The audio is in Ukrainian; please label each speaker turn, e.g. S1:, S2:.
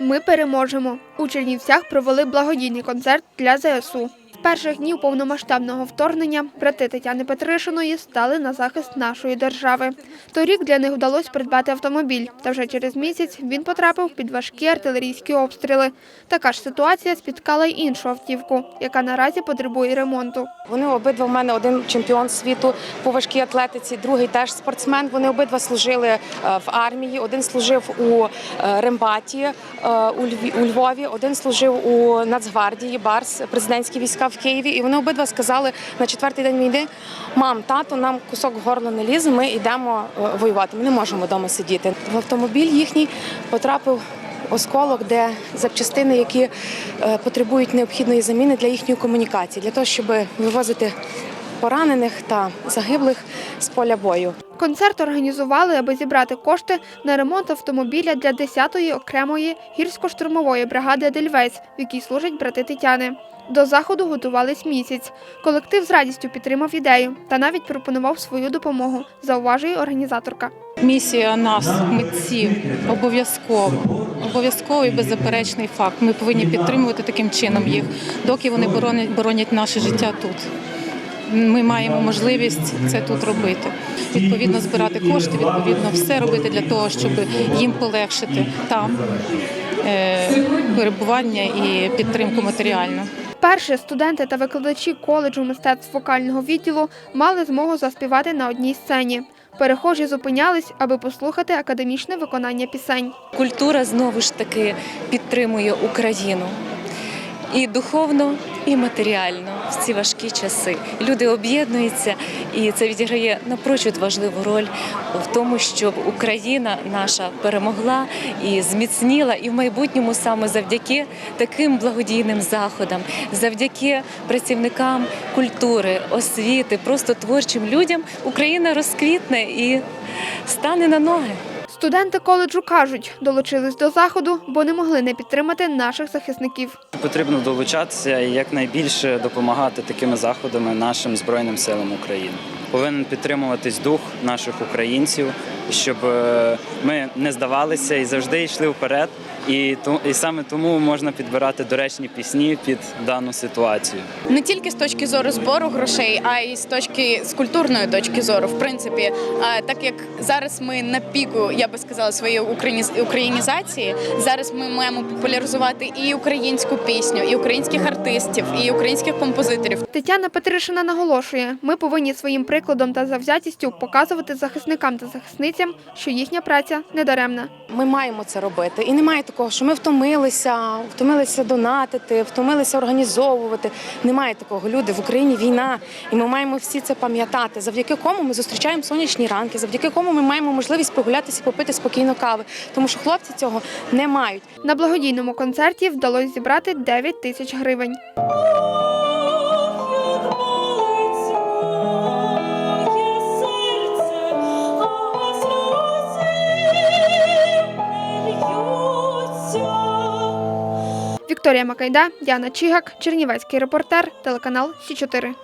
S1: Ми переможемо. У Чернівцях провели благодійний концерт для ЗСУ. Перших днів повномасштабного вторгнення брати Тетяни Петришиної стали на захист нашої держави. Торік для них вдалося придбати автомобіль, та вже через місяць він потрапив під важкі артилерійські обстріли. Така ж ситуація спіткала й іншу автівку, яка наразі потребує ремонту.
S2: Вони обидва в мене один чемпіон світу по важкій атлетиці, другий теж спортсмен. Вони обидва служили е, в армії. Один служив у е, Рембаті е, у Львові, один служив у Нацгвардії, Барс, президентські війська в Києві. І вони обидва сказали на четвертий день війни: мам, тато, нам кусок горло не лізе. Ми йдемо е, воювати. Ми не можемо вдома сидіти. В автомобіль їхній потрапив осколок, де запчастини, які е, потребують необхідної заміни для їхньої комунікації, для того, щоб вивозити поранених та загиблих з поля бою.
S1: Концерт організували, аби зібрати кошти на ремонт автомобіля для 10-ї окремої гірсько-штурмової бригади Едельвейс, в якій служать брати Тетяни. До заходу готувались місяць. Колектив з радістю підтримав ідею та навіть пропонував свою допомогу, зауважує організаторка.
S3: Місія нас, митців, обов'язково. Обов'язковий беззаперечний факт. Ми повинні підтримувати таким чином їх, доки вони боронять, боронять наше життя тут. Ми маємо можливість це тут робити. Відповідно, збирати кошти, відповідно, все робити для того, щоб їм полегшити там е, перебування і підтримку матеріальну.
S1: Вперше студенти та викладачі коледжу мистецтв вокального відділу мали змогу заспівати на одній сцені. Перехожі зупинялись, аби послухати академічне виконання пісень.
S4: Культура знову ж таки підтримує Україну і духовно, і матеріально в ці важкі часи. Люди об'єднуються, і це відіграє напрочуд важливу роль в тому, щоб Україна наша перемогла і зміцніла, і в майбутньому саме завдяки таким благодійним заходам, завдяки працівникам культури, освіти, просто творчим людям Україна розквітне і стане на ноги.
S1: Студенти коледжу кажуть, долучились до заходу, бо не могли не підтримати наших захисників.
S5: Потрібно долучатися і якнайбільше допомагати такими заходами нашим Збройним силам України. Повинен підтримуватись дух наших українців, щоб е, ми не здавалися і завжди йшли вперед. І то- і саме тому можна підбирати доречні пісні під дану ситуацію.
S6: не тільки з точки зору збору грошей, а й з точки з культурної точки зору. В принципі, так як зараз ми на піку, я би сказала, своєї україні- українізації, зараз ми маємо популяризувати і українську пісню, і українських артистів, і українських композиторів.
S1: Тетяна Петришина наголошує, ми повинні своїм прикладом та завзятістю показувати захисникам та захисницям, що їхня праця недаремна.
S2: Ми маємо це робити. І немає такого, що ми втомилися, втомилися донатити, втомилися організовувати. Немає такого. Люди в Україні війна, і ми маємо всі це пам'ятати. Завдяки кому ми зустрічаємо сонячні ранки, завдяки кому ми маємо можливість прогулятися, попити спокійно кави, тому що хлопці цього не мають.
S1: На благодійному концерті вдалося зібрати 9 тисяч гривень. Вікторія Макайда, Діана Чигак, Чернівецький репортер, телеканал Сі 4